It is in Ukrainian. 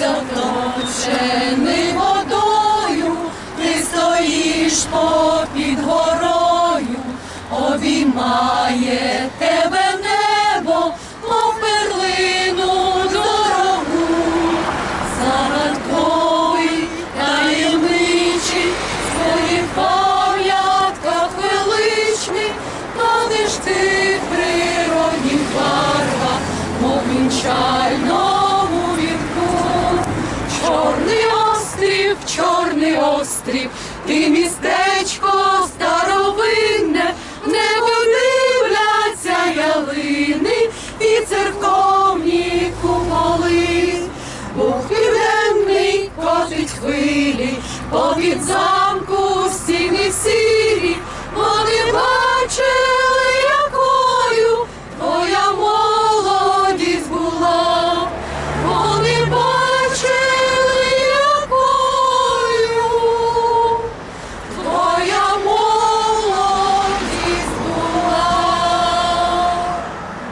оточений водою, ти стоїш попід горою, обіймає тебе небо, мов перлину дорогу, загадковий, таємничий, в своїх пам'ятках величний, ходиш ти в природніх барвах, мов вінчальному острів, ти містечко старовинне, не небо дивляться ялини і церковні куполи. Бог південний котить хвилі, попід за